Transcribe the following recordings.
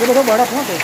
એ બધો બરફ શું છે?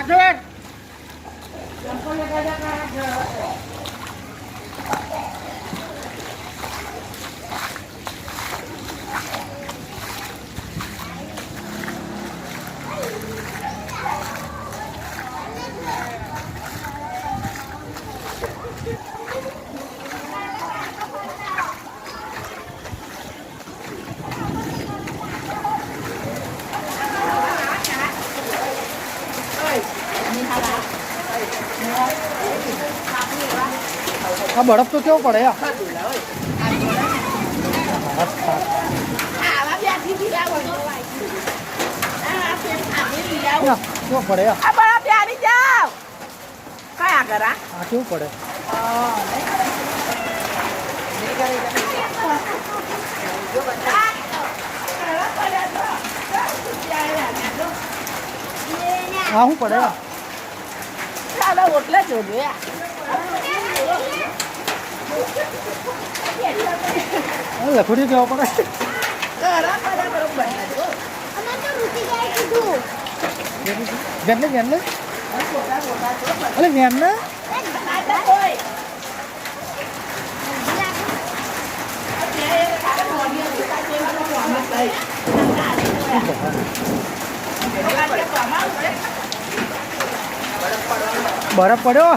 રાઘવર ભરે કેવો પડે ત્રણ અલ્યા આ? બરફ હા. શું પડે 사다 올래 저기야. 알라 버리게 하고 나. 가라 가라 그럼 봐. 아마도 루티가 해도. 냈네 냈네. 알라 냈네. Thank you. બરફ પડ્યો